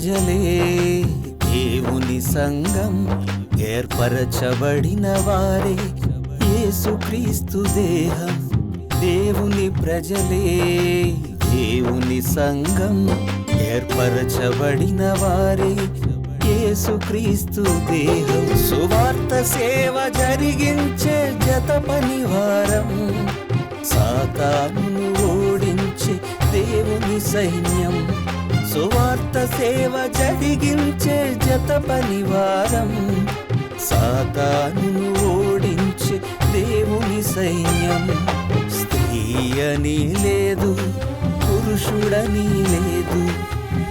ప్రజలే దేవుని సంఘం ఏర్పరచబడిన వారే. యేసుక్రీస్తు దేహం దేవుని ప్రజలే. దేవుని సంఘం ఏర్పరచబడిన వారే. యేసుక్రీస్తు దేహం సువార్త సేవ జరిగించే జత పనివారం. సాతాను ఓడించి దేవుని సైన్యం సువార్త సేవ జరిగించే జత పనివారం. సాతాను ఓడించే దేవుని సైన్యం. స్త్రీ అని లేదు పురుషుడని లేదు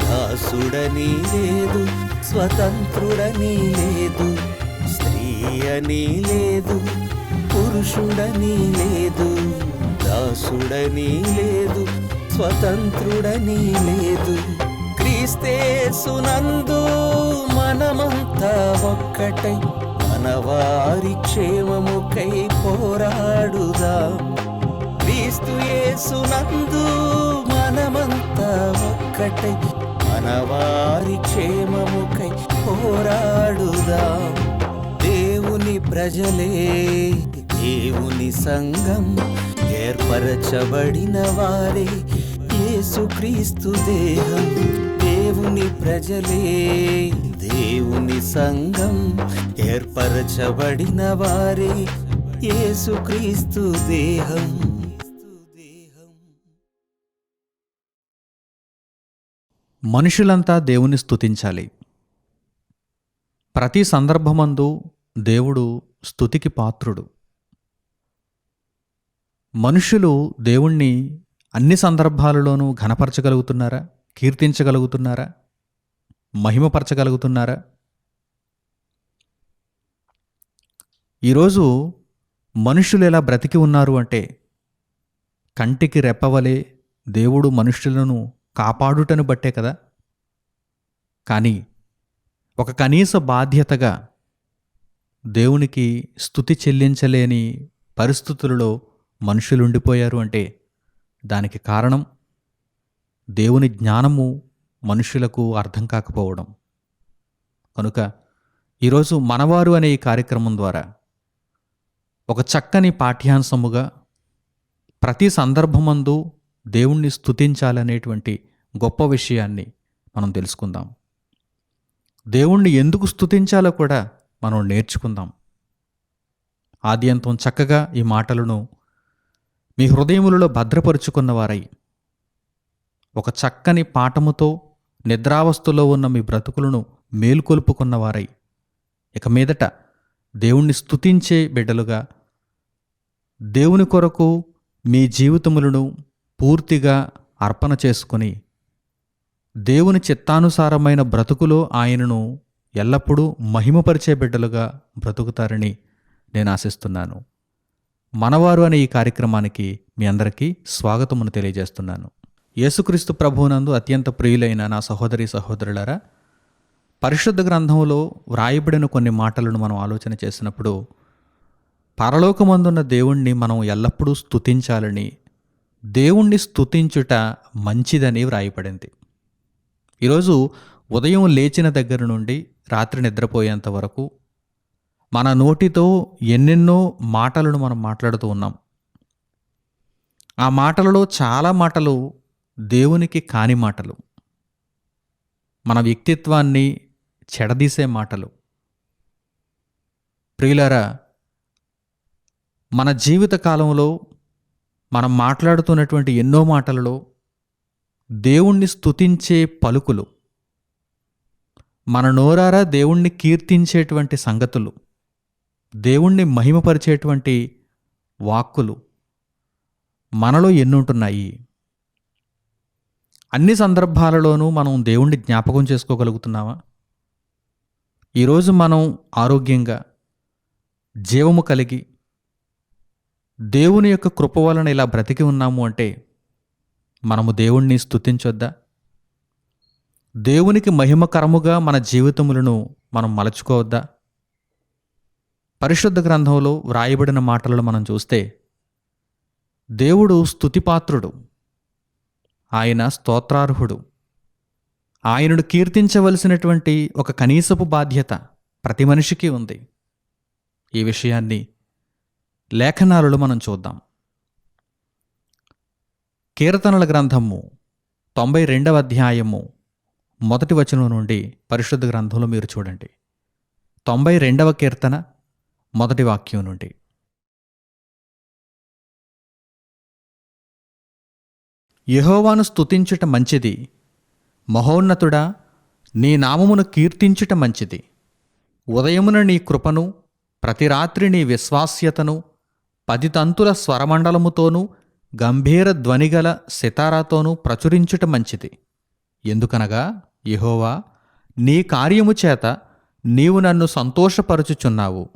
దాసుడని లేదు స్వతంత్రుడని లేదు. స్త్రీ అని లేదు పురుషుడని లేదు దాసుడని లేదు స్వతంత్రుడని లేదు. క్రీస్తేసునందు మనమంతా ఒక్కటై మనవారి క్షేమముకై పోరాడుదా. క్రీస్తు యేసునందు మనమంతా ఒక్కటై మనవారి క్షేమముకై పోరాడుదా. దేవుని ప్రజలే దేవుని సంఘం ఏర్పరచబడిన వారే. యేసుక్రీస్తు దేహం దేవుని ప్రజలే దేవుని సంఘం ఏర్పరచబడిన వారే. యేసుక్రీస్తు దేహం. మనుషులంతా దేవుని స్తుతించాలి. ప్రతి సందర్భమందు దేవుడు స్థుతికి పాత్రుడు. మనుషులు దేవుణ్ణి అన్ని సందర్భాలలోనూ ఘనపరచగలుగుతున్నారా? కీర్తించగలుగుతున్నారా? మహిమపరచగలుగుతున్నారా? ఈరోజు మనుషులు ఎలా బ్రతికి ఉన్నారు అంటే కంటికి రెప్పవలే దేవుడు మనుషులను కాపాడుటను బట్టే కదా. కానీ ఒక కనీస బాధ్యతగా దేవునికి స్థుతి చెల్లించలేని పరిస్థితులలో మనుషులు ఉండిపోయారు అంటే దానికి కారణం దేవుని జ్ఞానము మనుషులకు అర్థం కాకపోవడం. కనుక ఈరోజు మనవారు అనే ఈ కార్యక్రమం ద్వారా ఒక చక్కని పాఠ్యాంశముగా ప్రతి సందర్భమందు దేవుణ్ణి స్థుతించాలనేటువంటి గొప్ప విషయాన్ని మనం తెలుసుకుందాం. దేవుణ్ణి ఎందుకు స్థుతించాలో కూడా మనం నేర్చుకుందాం. ఆద్యంతం చక్కగా ఈ మాటలను మీ హృదయములలో భద్రపరుచుకున్నవారై ఒక చక్కని పాఠముతో నిద్రావస్థలో ఉన్న మీ బ్రతుకులను మేలుకొల్పుకున్నవారై. ఇక మీదట దేవుణ్ణి స్తుతించే బిడ్డలుగా దేవుని కొరకు మీ జీవితములను పూర్తిగా అర్పణ చేసుకుని దేవుని చిత్తానుసారమైన బ్రతుకులో ఆయనను ఎల్లప్పుడూ మహిమపరిచే బిడ్డలుగా బ్రతుకుతారని నేను ఆశిస్తున్నాను. మనవారు అనే ఈ కార్యక్రమానికి మీ అందరికీ స్వాగతమును తెలియజేస్తున్నాను. యేసుక్రీస్తు ప్రభువునందు అత్యంత ప్రియులైన నా సహోదరి సహోదరులారా పరిశుద్ధ గ్రంథంలో వ్రాయబడిన కొన్ని మాటలను మనం ఆలోచన చేసినప్పుడు పరలోకమందున్న దేవుణ్ణి మనం ఎల్లప్పుడూ స్తుతించాలని దేవుణ్ణి స్తుతించుట మంచిదని వ్రాయబడింది. ఈరోజు ఉదయం లేచిన దగ్గర నుండి రాత్రి నిద్రపోయేంత వరకు మన నోటితో ఎన్నెన్నో మాటలను మనం మాట్లాడుతూ ఉన్నాం. ఆ మాటలలో చాలా మాటలు దేవునికి కాని మాటలు మన వ్యక్తిత్వాన్ని చెడదీసే మాటలు. ప్రియులారా మన జీవిత కాలంలో మనం మాట్లాడుతున్నటువంటి ఎన్నో మాటలలో దేవుణ్ణి స్తుతించే పలుకులు మన నోరారా దేవుణ్ణి కీర్తించేటువంటి సంగతులు దేవుణ్ణి మహిమపరిచేటువంటి వాక్కులు మనలో ఎన్నుంటున్నాయి? అన్ని సందర్భాలలోనూ మనం దేవుణ్ణి జ్ఞాపకం చేసుకోగలుగుతున్నామా? ఈరోజు మనం ఆరోగ్యంగా జీవము కలిగి దేవుని యొక్క కృప వలన ఇలా బ్రతికి ఉన్నాము అంటే మనము దేవుణ్ణి స్థుతించొద్దా దేవునికి మహిమకరముగా మన జీవితములను మనం మలచుకోవద్దా? పరిశుద్ధ గ్రంథంలో వ్రాయబడిన మాటలను మనం చూస్తే దేవుడు స్థుతిపాత్రుడు ఆయన స్తోత్రార్హుడు. ఆయనను కీర్తించవలసినటువంటి ఒక కనీసపు బాధ్యత ప్రతి మనిషికి ఉంది. ఈ విషయాన్ని లేఖనాలలో మనం చూద్దాం. కీర్తనల గ్రంథము తొంభై రెండవ అధ్యాయము మొదటి వచనం నుండి పరిశుద్ధ గ్రంథంలో మీరు చూడండి. తొంభై రెండవ కీర్తన మొదటి వాక్యం నుండి. యహోవాను స్తుతించుట మంచిది. మహోన్నతుడా నీ నామమును కీర్తించుట మంచిది. ఉదయమున నీ కృపను ప్రతి రాత్రి నీ విశ్వాస్యతను పది తంతుల స్వరమండలముతోనూ గంభీర ధ్వనిగల సితారాతోనూ ప్రచురించుట మంచిది. ఎందుకనగా యహోవా నీ కార్యము చేత నీవు నన్ను సంతోషపరచుచున్నావు.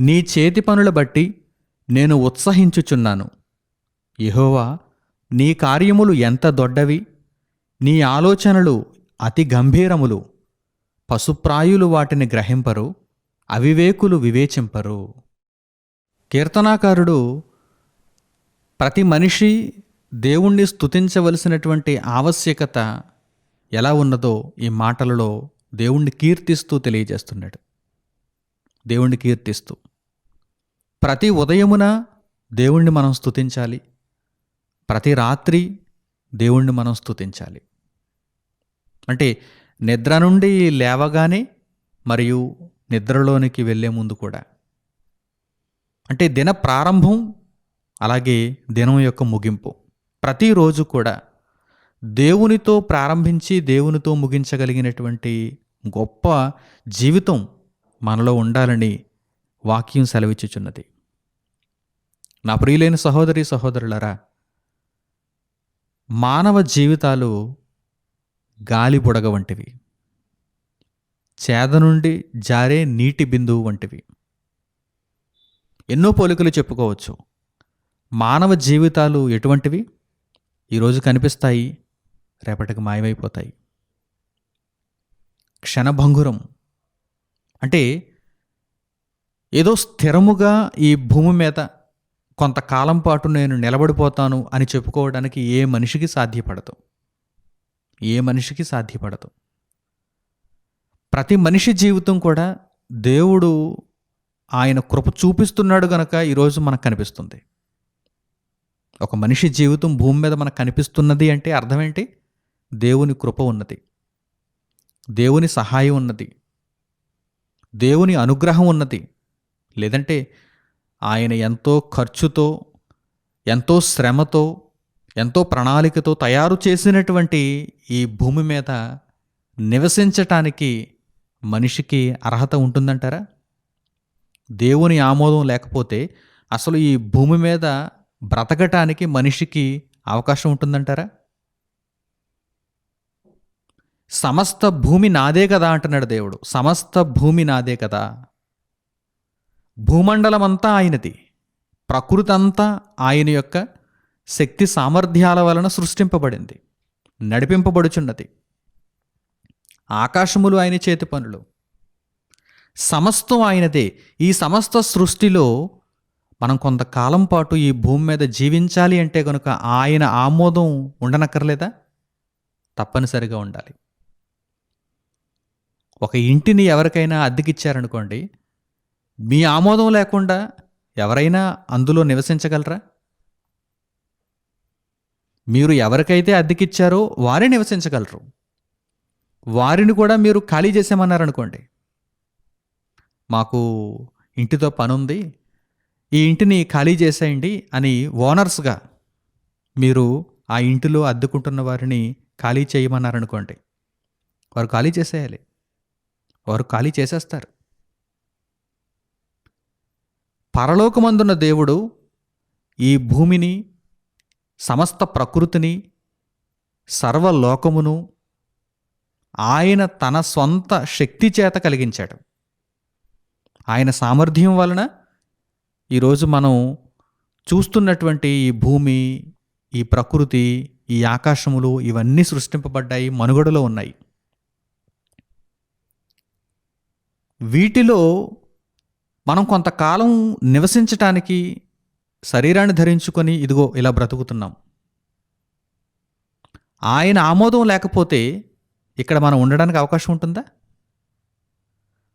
నీ చేతి పనుల బట్టి నేను ఉత్సహించుచున్నాను. యహోవా నీ కార్యములు ఎంత దొడ్డవి? నీ ఆలోచనలు అతి గంభీరములు. పశుప్రాయులు వాటిని గ్రహింపరు అవివేకులు వివేచింపరు. కీర్తనాకారుడు ప్రతి మనిషి దేవుణ్ణి స్తుతించవలసినటువంటి ఆవశ్యకత ఎలా ఉన్నదో ఈ మాటలలో దేవుణ్ణి కీర్తిస్తూ తెలియజేస్తున్నాడు. దేవుణ్ణి కీర్తిస్తూ. ప్రతి ఉదయమున దేవుణ్ణి మనం స్తుతించాలి. ప్రతి రాత్రి దేవుణ్ణి మనం స్తుతించాలి. అంటే నిద్ర నుండి లేవగానే మరియు నిద్రలోనికి వెళ్ళే ముందు కూడా. అంటే దిన ప్రారంభం అలాగే దినం యొక్క ముగింపు. ప్రతిరోజు కూడా దేవునితో ప్రారంభించి దేవునితో ముగించగలిగినటువంటి గొప్ప జీవితం మనలో ఉండాలని వాక్యం సెలవిచ్చుచున్నది. నా ప్రియులైన సహోదరి సహోదరులరా మానవ జీవితాలు గాలి బుడగ వంటివి. చేద నుండి జారే నీటి బిందువు వంటివి. ఎన్నో పోలికలు చెప్పుకోవచ్చు. మానవ జీవితాలు ఎటువంటివి? ఈరోజు కనిపిస్తాయి రేపటికి మాయమైపోతాయి. క్షణభంగురం. అంటే ఏదో స్థిరముగా ఈ భూమి మీద కొంతకాలం పాటు నేను నిలబడిపోతాను అని చెప్పుకోవడానికి ఏ మనిషికి సాధ్యపడదు. ఏ మనిషికి సాధ్యపడదు. ప్రతి మనిషి జీవితం కూడా దేవుడు ఆయన కృప చూపిస్తున్నాడు గనక ఈరోజు మనకు కనిపిస్తుంది. ఒక మనిషి జీవితం భూమి మీద మనకు కనిపిస్తున్నది అంటే అర్థం ఏంటి? దేవుని కృప ఉన్నది. దేవుని సహాయం ఉన్నది. దేవుని అనుగ్రహం ఉన్నది. లేదంటే ఆయన ఎంతో ఖర్చుతో ఎంతో శ్రమతో ఎంతో ప్రణాళికతో తయారు చేసినటువంటి ఈ భూమి మీద నివసించటానికి మనిషికి అర్హత ఉంటుందంటారా? దేవుని ఆమోదం లేకపోతే అసలు ఈ భూమి మీద బ్రతకటానికి మనిషికి అవకాశం ఉంటుందంటారా? సమస్త భూమి నాదే కదా అంటున్నాడు దేవుడు. సమస్త భూమి నాదే కదా భూమండలం అంతా ఆయనది. ప్రకృతి అంతా ఆయన యొక్క శక్తి సామర్థ్యాల వలన సృష్టింపబడింది. నడిపింపబడుచున్నది. ఆకాశములు ఆయన చేతి పనులు. సమస్తం ఆయనదే. ఈ సమస్త సృష్టిలో మనం కొంతకాలం పాటు ఈ భూమి మీద జీవించాలి అంటే కనుక ఆయన ఆమోదం ఉండనక్కర్లేదా? తప్పనిసరిగా ఉండాలి. ఒక ఇంటిని ఎవరికైనా అద్దెకిచ్చారనుకోండి మీ ఆమోదం లేకుండా ఎవరైనా అందులో నివసించగలరా? మీరు ఎవరికైతే అద్దెకిచ్చారో వారే నివసించగలరు. వారిని కూడా మీరు ఖాళీ చేసేమన్నారనుకోండి. మాకు ఇంటితో పని ఉంది ఈ ఇంటిని ఖాళీ చేసేయండి అని ఓనర్స్గా మీరు ఆ ఇంటిలో అద్దుకుంటున్న వారిని ఖాళీ చేయమన్నారనుకోండి. వారు ఖాళీ చేసేయాలి. వారు ఖాళీ చేసేస్తారు. పరలోకమందున్న దేవుడు ఈ భూమిని సమస్త ప్రకృతిని సర్వలోకమును ఆయన తన సొంత శక్తి చేత కలిగించాడు. ఆయన సామర్థ్యం వలన ఈరోజు మనం చూస్తున్నటువంటి ఈ భూమి ఈ ప్రకృతి ఈ ఆకాశములు ఇవన్నీ సృష్టింపబడ్డాయి మనుగడలో ఉన్నాయి. వీటిలో మనం కొంతకాలం నివసించటానికి శరీరాన్ని ధరించుకొని ఇదిగో ఇలా బ్రతుకుతున్నాం. ఆయన ఆమోదం లేకపోతే ఇక్కడ మనం ఉండడానికి అవకాశం ఉంటుందా?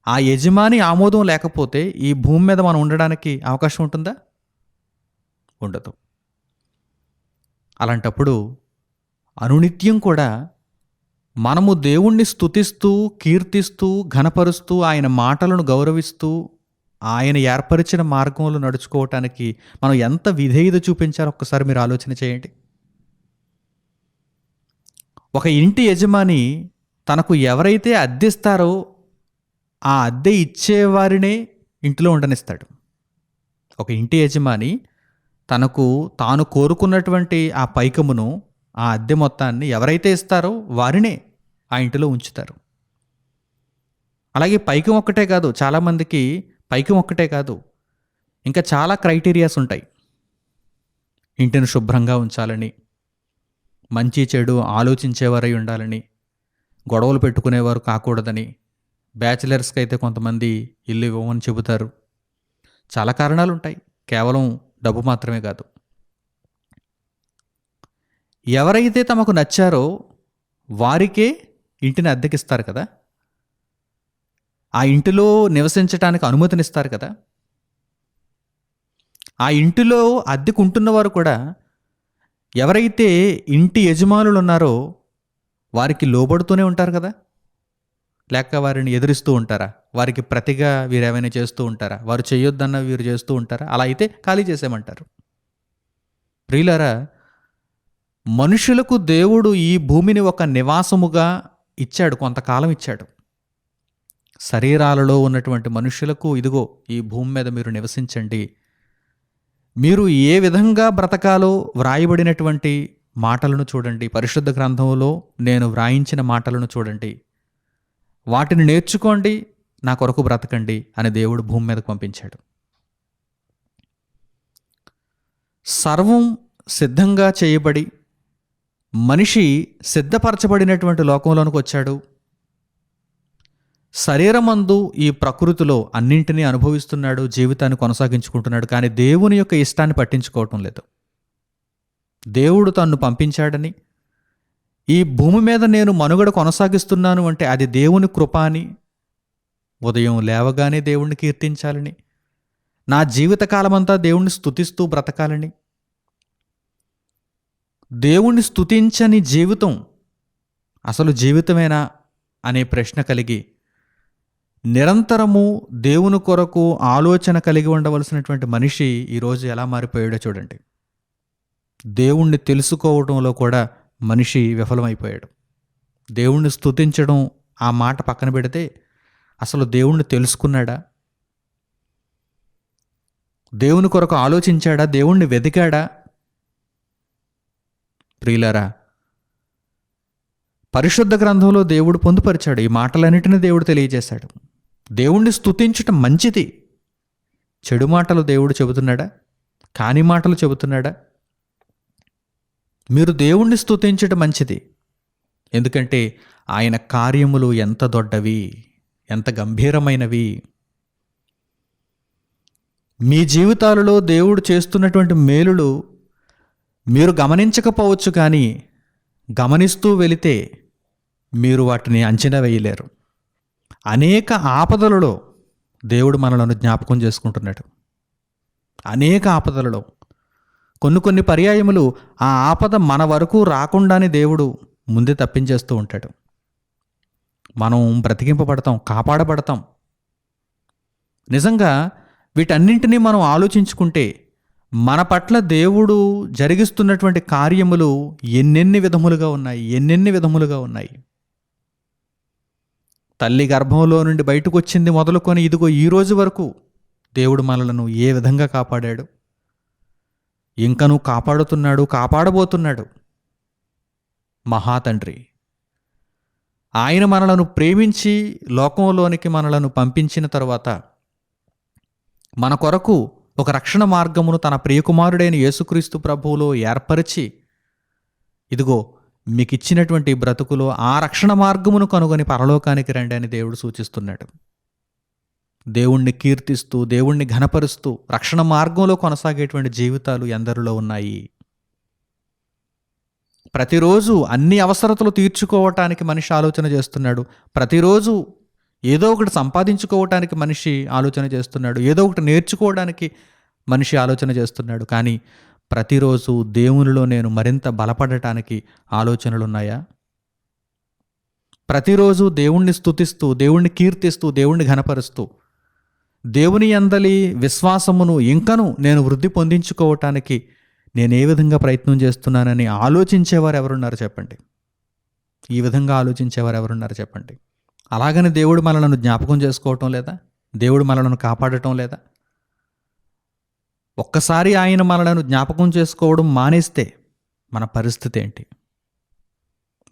ఆ యజమాని ఆమోదం లేకపోతే ఈ భూమి మీద మనం ఉండడానికి అవకాశం ఉంటుందా? ఉండదు. అలాంటప్పుడు అనునిత్యం కూడా మనము దేవుణ్ణి స్తుతిస్తూ కీర్తిస్తూ ఘనపరుస్తూ ఆయన మాటలను గౌరవిస్తూ ఆయన ఏర్పరిచిన మార్గంలో నడుచుకోవటానికి మనం ఎంత విధేయత చూపించాలో ఒక్కసారి మీరు ఆలోచన చేయండి. ఒక ఇంటి యజమాని తనకు ఎవరైతే అద్దెస్తారో ఆ అద్దె ఇచ్చేవారినే ఇంటిలో ఉండనిస్తాడు. ఒక ఇంటి యజమాని తనకు తాను కోరుకున్నటువంటి ఆ పైకమును ఆ అద్దె మొత్తాన్ని ఎవరైతే ఇస్తారో వారినే ఆ ఇంటిలో ఉంచుతారు. అలాగే పైకం ఒక్కటే కాదు చాలామందికి పైకి ఒక్కటే కాదు ఇంకా చాలా క్రైటీరియాస్ ఉంటాయి. ఇంటిని శుభ్రంగా ఉంచాలని మంచి చెడు ఆలోచించేవారై ఉండాలని గొడవలు పెట్టుకునేవారు కాకూడదని బ్యాచిలర్స్కి అయితే కొంతమంది ఇల్లు ఇవ్వమని చెబుతారు. చాలా కారణాలు ఉంటాయి కేవలం డబ్బు మాత్రమే కాదు. ఎవరైతే తమకు నచ్చారో వారికే ఇంటిని అద్దెకిస్తారు కదా? ఆ ఇంటిలో నివసించడానికి అనుమతినిస్తారు కదా. ఆ ఇంటిలో అద్దెకుంటున్న వారు కూడా ఎవరైతే ఇంటి యజమానులు ఉన్నారో వారికి లోబడుతూనే ఉంటారు కదా. లేక వారిని ఎదిరిస్తూ ఉంటారా? వారికి ప్రతిగా వీరు ఏమైనా చేస్తూ ఉంటారా? వారు చేయొద్దన్న వీరు చేస్తూ ఉంటారా? అలా అయితే ఖాళీ చేసేయమంటారు. ప్రియులారా మనుషులకు దేవుడు ఈ భూమిని ఒక నివాసముగా ఇచ్చాడు కొంతకాలం ఇచ్చాడు. శరీరాలలో ఉన్నటువంటి మనుషులకు ఇదిగో ఈ భూమి మీద మీరు నివసించండి. మీరు ఏ విధంగా బ్రతకాలో వ్రాయబడినటువంటి మాటలను చూడండి. పరిశుద్ధ గ్రంథంలో నేను వ్రాయించిన మాటలను చూడండి. వాటిని నేర్చుకోండి నా కొరకు బ్రతకండి అని దేవుడు భూమి మీదకు పంపించాడు. సర్వం సిద్ధంగా చేయబడి మనిషి సిద్ధపరచబడినటువంటి లోకంలోనికి వచ్చాడు. శరీరమందు ఈ ప్రకృతిలో అన్నింటినీ అనుభవిస్తున్నాడు జీవితాన్ని కొనసాగించుకుంటున్నాడు కానీ దేవుని యొక్క ఇష్టాన్ని పట్టించుకోవటం లేదు. దేవుడు తన్ను పంపించాడని ఈ భూమి మీద నేను మనుగడ కొనసాగిస్తున్నాను అంటే అది దేవుని కృప అని ఉదయం లేవగానే దేవుణ్ణి కీర్తించాలని నా జీవితకాలమంతా దేవుణ్ణి స్తుతిస్తూ బ్రతకాలని దేవుణ్ణి స్థుతించని జీవితం అసలు జీవితమేనా అనే ప్రశ్న కలిగి నిరంతరము దేవుని కొరకు ఆలోచన కలిగి ఉండవలసినటువంటి మనిషి ఈరోజు ఎలా మారిపోయాడో చూడండి. దేవుణ్ణి తెలుసుకోవడంలో కూడా మనిషి విఫలమైపోయాడు. దేవుణ్ణి స్తుతించడం ఆ మాట పక్కన పెడితే అసలు దేవుణ్ణి తెలుసుకున్నాడా? దేవుని కొరకు ఆలోచించాడా? దేవుణ్ణి వెతికాడా? ప్రియులారా పరిశుద్ధ గ్రంథంలో దేవుడు పొందుపరిచాడు. ఈ మాటలన్నిటిని దేవుడు తెలియజేశాడు. దేవుణ్ణి స్తుతించటం మంచిది. చెడు మాటలు దేవుడు చెబుతున్నాడా? కాని మాటలు చెబుతున్నాడా? మీరు దేవుణ్ణి స్తుతించటం మంచిది. ఎందుకంటే ఆయన కార్యములు ఎంత దొడ్డవి ఎంత గంభీరమైనవి. మీ జీవితాలలో దేవుడు చేస్తున్నటువంటి మేలులు మీరు గమనించకపోవచ్చు కానీ గమనిస్తూ వెళితే మీరు వాటిని అంచనా వేయలేరు. అనేక ఆపదలలో దేవుడు మనలను జ్ఞాపకం చేసుకుంటున్నాడు. అనేక ఆపదలలో. కొన్ని కొన్ని పర్యాయములు ఆ ఆపద మన వరకు రాకుండానే దేవుడు ముందే తప్పించేస్తూ ఉంటాడు. మనం బ్రతికింపబడతాం కాపాడబడతాం. నిజంగా వీటన్నింటినీ మనం ఆలోచించుకుంటే మన పట్ల దేవుడు జరిగిస్తున్నటువంటి కార్యములు ఎన్నెన్ని విధములుగా ఉన్నాయి ఎన్నెన్ని విధములుగా ఉన్నాయి? తల్లి గర్భంలో నుండి బయటకు వచ్చింది మొదలుకొని ఇదిగో ఈ రోజు వరకు దేవుడు మనలను ఏ విధంగా కాపాడాడు? ఇంకను కాపాడుతున్నాడు కాపాడబోతున్నాడు. మహాతండ్రి ఆయన మనలను ప్రేమించి లోకంలోనికి మనలను పంపించిన తర్వాత మన కొరకు ఒక రక్షణ మార్గమును తన ప్రియకుమారుడైన యేసుక్రీస్తు ప్రభువులో ఏర్పరిచి ఇదిగో మీకు ఇచ్చినటువంటి బ్రతుకులో ఆ రక్షణ మార్గమును కనుగొని పరలోకానికి రండి అని దేవుడు సూచిస్తున్నాడు. దేవుణ్ణి కీర్తిస్తూ దేవుణ్ణి ఘనపరుస్తూ రక్షణ మార్గంలో కొనసాగేటువంటి జీవితాలు ఎందరిలో ఉన్నాయి? ప్రతిరోజు అన్ని అవసరతలు తీర్చుకోవటానికి మనిషి ఆలోచన చేస్తున్నాడు. ప్రతిరోజు ఏదో ఒకటి సంపాదించుకోవటానికి మనిషి ఆలోచన చేస్తున్నాడు. ఏదో ఒకటి నేర్చుకోవడానికి మనిషి ఆలోచన చేస్తున్నాడు. కానీ ప్రతిరోజు దేవునిలో నేను మరింత బలపడటానికి ఆలోచనలు ఉన్నాయా? ప్రతిరోజు దేవుణ్ణి స్థుతిస్తూ దేవుణ్ణి కీర్తిస్తూ దేవుణ్ణి ఘనపరుస్తూ దేవుని అందలి విశ్వాసమును ఇంకను నేను వృద్ధి పొందించుకోవటానికి నేను ఏ విధంగా ప్రయత్నం చేస్తున్నానని ఆలోచించేవారు ఎవరున్నారు చెప్పండి. ఈ విధంగా ఆలోచించేవారు ఎవరున్నారు చెప్పండి. అలాగని దేవుడు మనలను జ్ఞాపకం చేసుకోవటం లేదా? దేవుడు మనలను కాపాడటం లేదా? ఒక్కసారి ఆయన మనలను జ్ఞాపకం చేసుకోవడం మానేస్తే మన పరిస్థితి ఏంటి?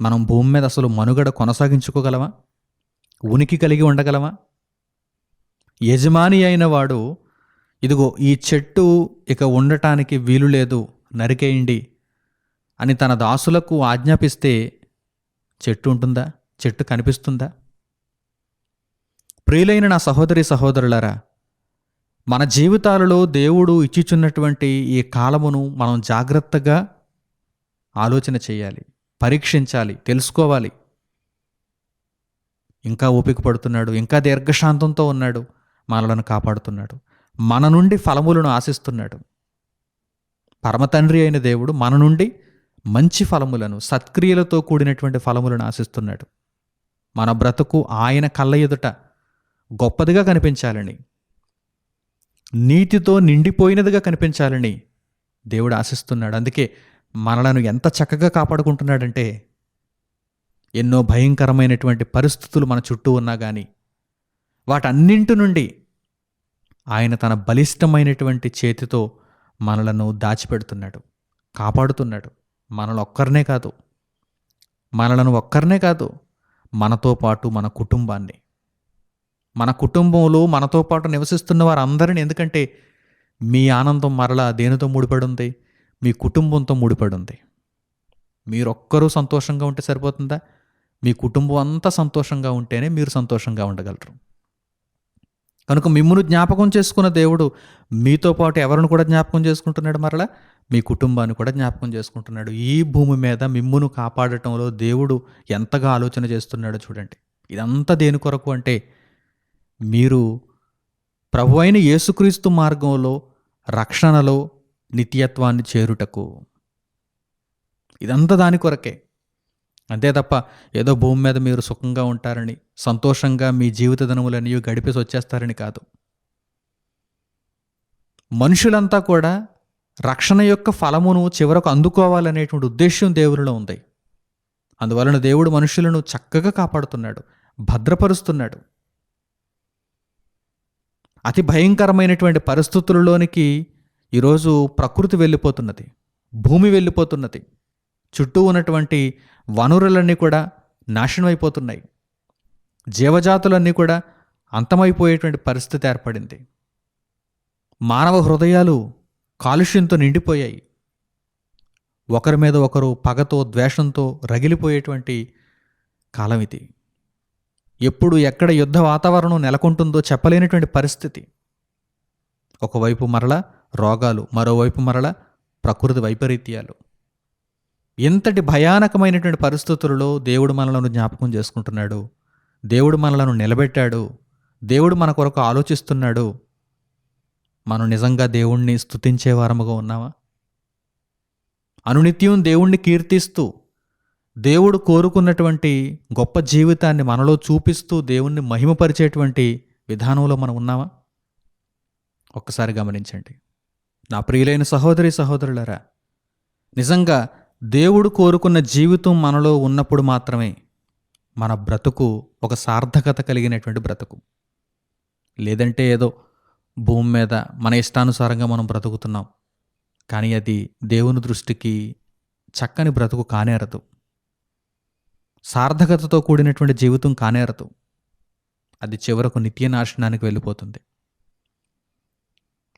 మనం భూమి మీద అసలు మనుగడ కొనసాగించుకోగలమా? ఉనికి కలిగి ఉండగలమా? యజమాని అయిన వాడు ఇదిగో ఈ చెట్టు ఇక ఉండటానికి వీలు లేదు నరికేయండి అని తన దాసులకు ఆజ్ఞాపిస్తే చెట్టు ఉంటుందా? చెట్టు కనిపిస్తుందా? ప్రియులైన నా సహోదరి సహోదరులారా మన జీవితాలలో దేవుడు ఇచ్చిచున్నటువంటి ఈ కాలమును మనం జాగ్రత్తగా ఆలోచన చేయాలి పరీక్షించాలి తెలుసుకోవాలి. ఇంకా ఓపిక పడుతున్నాడు ఇంకా దీర్ఘశాంతంతో ఉన్నాడు మనలను కాపాడుతున్నాడు మన నుండి ఫలములను ఆశిస్తున్నాడు. పరమతండ్రి అయిన దేవుడు మన నుండి మంచి ఫలములను సత్క్రియలతో కూడినటువంటి ఫలములను ఆశిస్తున్నాడు. మన బ్రతుకు ఆయన కళ్ళ ఎదుట గొప్పదిగా కనిపించాలని నీతితో నిండిపోయినదిగా కనిపించాలని దేవుడు ఆశిస్తున్నాడు. అందుకే మనలను ఎంత చక్కగా కాపాడుకుంటున్నాడంటే ఎన్నో భయంకరమైనటువంటి పరిస్థితులు మన చుట్టూ ఉన్నా కానీ వాటన్నింటి నుండి ఆయన తన బలిష్టమైనటువంటి చేతితో మనలను దాచిపెడుతున్నాడు కాపాడుతున్నాడు. మనల్ని ఒక్కరినే కాదు మనలను ఒక్కరినే కాదు మనతో పాటు మన కుటుంబాన్ని. మన కుటుంబంలో మనతో పాటు నివసిస్తున్న వారందరిని ఎందుకంటే మీ ఆనందం మరలా దేనితో ముడిపడి ఉంది మీ కుటుంబంతో ముడిపడి ఉంది మీరొక్కరూ సంతోషంగా ఉంటే సరిపోతుందా? మీ కుటుంబం అంతా సంతోషంగా ఉంటేనే మీరు సంతోషంగా ఉండగలరు. కనుక మిమ్మును జ్ఞాపకం చేసుకున్న దేవుడు మీతో పాటు ఎవరిని కూడా జ్ఞాపకం చేసుకుంటున్నాడు మరలా? మీ కుటుంబాన్ని కూడా జ్ఞాపకం చేసుకుంటున్నాడు. ఈ భూమి మీద మిమ్మును కాపాడటంలో దేవుడు ఎంతగా ఆలోచన చేస్తున్నాడో చూడండి. ఇదంతా దేని కొరకు అంటే మీరు ప్రభు అయిన యేసుక్రీస్తు మార్గంలో రక్షణలో నిత్యత్వాన్ని చేరుటకు. ఇదంతా దాని కొరకే. అంతే తప్ప ఏదో భూమి మీద మీరు సుఖంగా ఉంటారని సంతోషంగా మీ జీవిత దినములన్నీ గడిపేసి వచ్చేస్తారని కాదు. మనుషులంతా కూడా రక్షణ యొక్క ఫలమును చివరకు అందుకోవాలనేటువంటి ఉద్దేశం దేవునిలో ఉంది. అందువలన దేవుడు మనుషులను చక్కగా కాపాడుతున్నాడు భద్రపరుస్తున్నాడు. అతి భయంకరమైనటువంటి పరిస్థితులలోనికి ఈరోజు ప్రకృతి వెళ్ళిపోతున్నది భూమి వెళ్ళిపోతున్నది చుట్టూ ఉన్నటువంటి వనరులన్నీ కూడా నాశనం అయిపోతున్నాయి జీవజాతులన్నీ కూడా అంతమైపోయేటువంటి పరిస్థితి ఏర్పడింది. మానవ హృదయాలు కాలుష్యంతో నిండిపోయాయి. ఒకరి మీద ఒకరు పగతో ద్వేషంతో రగిలిపోయేటువంటి కాలం ఇది. ఎప్పుడు ఎక్కడ యుద్ధ వాతావరణం నెలకొంటుందో చెప్పలేనటువంటి పరిస్థితి. ఒకవైపు మరల రోగాలు మరోవైపు మరల ప్రకృతి వైపరీత్యాలు. ఇంతటి భయానకమైనటువంటి పరిస్థితులలో దేవుడు మనలను జ్ఞాపకం చేసుకుంటున్నాడు. దేవుడు మనలను నిలబెట్టాడు. దేవుడు మన కొరకు ఆలోచిస్తున్నాడు. మనం నిజంగా దేవుణ్ణి స్తుతించే వారముగా ఉన్నామా? అనునిత్యం దేవుణ్ణి కీర్తిస్తూ దేవుడు కోరుకున్నటువంటి గొప్ప జీవితాన్ని మనలో చూపిస్తూ దేవుణ్ణి మహిమపరిచేటువంటి విధానంలో మనం ఉన్నామా? ఒక్కసారి గమనించండి. నా ప్రియులైన సహోదరి సహోదరులరా నిజంగా దేవుడు కోరుకున్న జీవితం మనలో ఉన్నప్పుడు మాత్రమే మన బ్రతుకు ఒక సార్థకత కలిగినటువంటి బ్రతుకు. లేదంటే ఏదో భూమి మీద మన ఇష్టానుసారంగా మనం బ్రతుకుతున్నాం. కానీ అది దేవుని దృష్టికి చక్కని బ్రతుకు కానేరదు. సార్థకతతో కూడినటువంటి జీవితం కానేరదు అది చివరకు నిత్య నాశనానికి వెళ్ళిపోతుంది.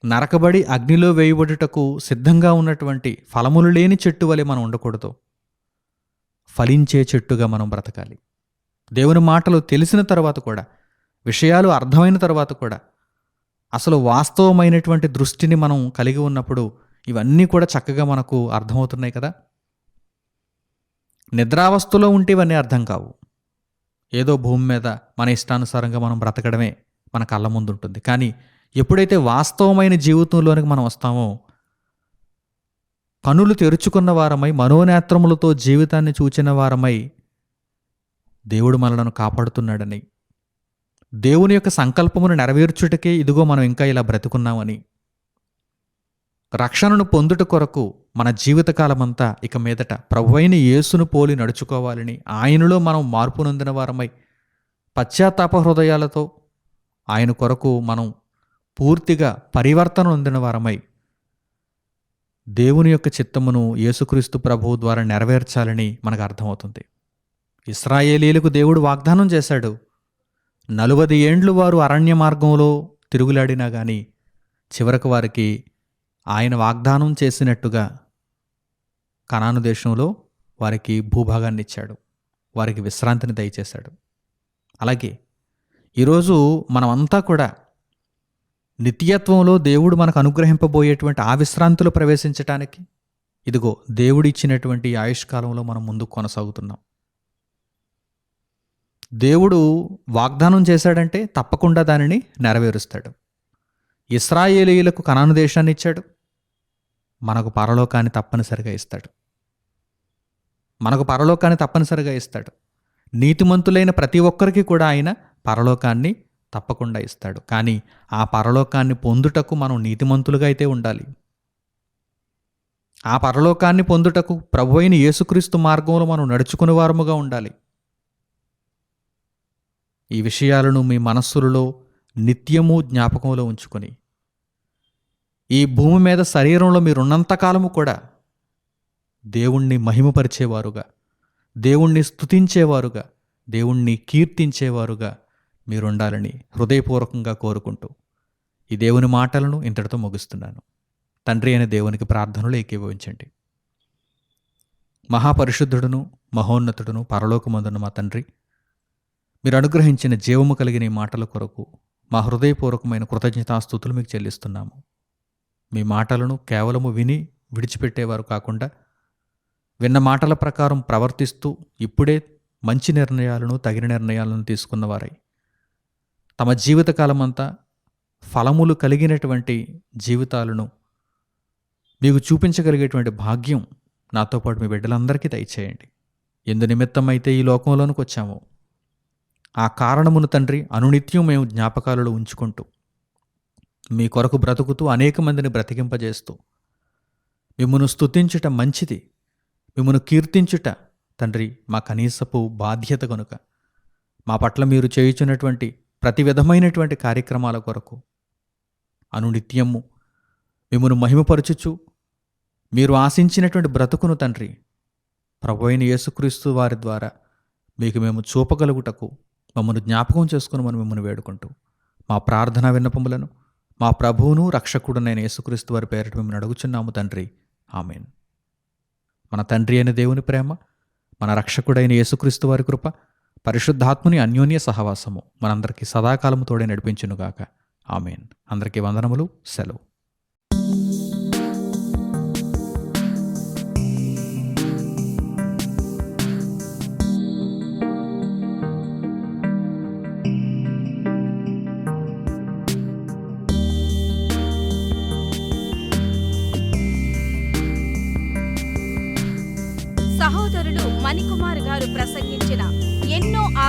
నరకబడి అగ్నిలో వేయబడుటకు సిద్ధంగా ఉన్నటువంటి ఫలములు లేని చెట్టు వలె మనం ఉండకూడదు. ఫలించే చెట్టుగా మనం బ్రతకాలి. దేవుని మాటలు తెలిసిన తర్వాత కూడా విషయాలు అర్థమైన తర్వాత కూడా అసలు వాస్తవమైనటువంటి దృష్టిని మనం కలిగి ఉన్నప్పుడు ఇవన్నీ కూడా చక్కగా మనకు అర్థమవుతున్నాయి కదా? నిద్రావస్థలో ఉంటేవన్నీ అర్థం కావు. ఏదో భూమి మీద మన ఇష్టానుసారంగా మనం బ్రతకడమే మన కళ్ళ ముందు ఉంటుంది కానీ ఎప్పుడైతే వాస్తవమైన జీవితంలోనికి మనం వస్తామో కనులు తెరుచుకున్న వారమై మనోనేత్రములతో జీవితాన్ని చూచిన వారమై దేవుడు మనలను కాపాడుతున్నాడని దేవుని యొక్క సంకల్పమును నెరవేర్చుటకే ఇదిగో మనం ఇంకా ఇలా బ్రతుకున్నామని రక్షణను పొందుట కొరకు మన జీవితకాలమంతా ఇక మీదట ప్రభువైన యేసును పోలి నడుచుకోవాలని ఆయనలో మనం మార్పు నొందిన వారమై పశ్చాత్తాప హృదయాలతో ఆయన కొరకు మనం పూర్తిగా పరివర్తన నొందిన వారమై దేవుని యొక్క చిత్తమును యేసుక్రీస్తు ప్రభువు ద్వారా నెరవేర్చాలని మనకు అర్థమవుతుంది. ఇస్రాయేలీలకు దేవుడు వాగ్దానం చేశాడు. నలువది ఏండ్లు వారు అరణ్య మార్గంలో తిరుగులాడినా కానీ చివరకు వారికి ఆయన వాగ్దానం చేసినట్టుగా కనాను దేశంలో వారికి భూభాగాన్ని ఇచ్చాడు. వారికి విశ్రాంతిని దయచేశాడు. అలాగే ఈరోజు మనమంతా కూడా నిత్యత్వంలో దేవుడు మనకు అనుగ్రహింపబోయేటువంటి ఆ విశ్రాంతిలో ప్రవేశించటానికి ఇదిగో దేవుడు ఇచ్చినటువంటి ఆయుష్కాలంలో మనం ముందుకు కొనసాగుతున్నాం. దేవుడు వాగ్దానం చేశాడంటే తప్పకుండా దానిని నెరవేరుస్తాడు. ఇస్రాయేలీయులకు కనాను దేశాన్ని ఇచ్చాడు. మనకు పరలోకాన్ని తప్పనిసరిగా ఇస్తాడు. మనకు పరలోకాన్ని తప్పనిసరిగా ఇస్తాడు. నీతిమంతులైన ప్రతి ఒక్కరికి కూడా ఆయన పరలోకాన్ని తప్పకుండా ఇస్తాడు. కానీ ఆ పరలోకాన్ని పొందుటకు మనం నీతిమంతులుగా అయితే ఉండాలి. ఆ పరలోకాన్ని పొందుటకు ప్రభు అయిన యేసుక్రీస్తు మార్గంలో మనం నడుచుకునే వారముగా ఉండాలి. ఈ విషయాలను మీ మనస్సులలో నిత్యము జ్ఞాపకంలో ఉంచుకొని ఈ భూమి మీద శరీరంలో మీరున్నంతకాలము కూడా దేవుణ్ణి మహిమపరిచేవారుగా దేవుణ్ణి స్తుతించేవారుగా దేవుణ్ణి కీర్తించేవారుగా మీరుండాలని హృదయపూర్వకంగా కోరుకుంటూ ఈ దేవుని మాటలను ఇంతటితో ముగిస్తున్నాను. తండ్రి అయిన దేవునికి ప్రార్థనలు ఏకీభవించండి. మహాపరిశుద్ధుడును మహోన్నతుడును పరలోకమందును మా తండ్రి మీరు అనుగ్రహించిన జీవము కలిగిన ఈ మాటల కొరకు మా హృదయపూర్వకమైన కృతజ్ఞతాస్థుతులు మీకు చెల్లిస్తున్నాము. మీ మాటలను కేవలము విని విడిచిపెట్టేవారు కాకుండా విన్న మాటల ప్రకారం ప్రవర్తిస్తూ ఇప్పుడే మంచి నిర్ణయాలను తగిన నిర్ణయాలను తీసుకున్నవారై తమ జీవితకాలమంతా ఫలములు కలిగినటువంటి జీవితాలను మీకు చూపించగలిగేటువంటి భాగ్యం నాతో పాటు మీ బిడ్డలందరికీ దయచేయండి. ఎందు నిమిత్తం అయితే ఈ లోకంలోనికి వచ్చామో. ఆ కారణమును తండ్రి అనునిత్యం మేము జ్ఞాపకాలలో ఉంచుకుంటూ మీ కొరకు బ్రతుకుతూ అనేక మందిని బ్రతికింపజేస్తూ. మిమ్మను స్తుతించుట మంచిది. మిమ్మను కీర్తించుట తండ్రి మా కనీసపు బాధ్యత కనుక మా పట్ల మీరు చేయుచున్నటువంటి ప్రతి విధమైనటువంటి కార్యక్రమాల కొరకు. అనునిత్యము మిమ్మను మహిమపరచుచు మీరు ఆశించినటువంటి బ్రతుకును తండ్రి ప్రభు అయిన యేసుక్రీస్తు వారి ద్వారా మీకు మేము చూపగలుగుటకు మమ్మల్ని జ్ఞాపకం చేసుకుని మనం మిమ్మల్ని వేడుకుంటూ మా ప్రార్థనా విన్నపములను మా ప్రభువును రక్షకుడునైన యేసుక్రీస్తు వారి పేరిట మిమ్మల్ని అడుగుచున్నాము తండ్రి. ఆమెన్. మన తండ్రి అయిన దేవుని ప్రేమ మన రక్షకుడైన యేసుక్రీస్తు వారి కృప పరిశుద్ధాత్ముని అన్యోన్య సహవాసము మనందరికీ సదాకాలము తోడే నడిపించునుగాక. ఆమెన్. అందరికీ వందనములు సెలవు.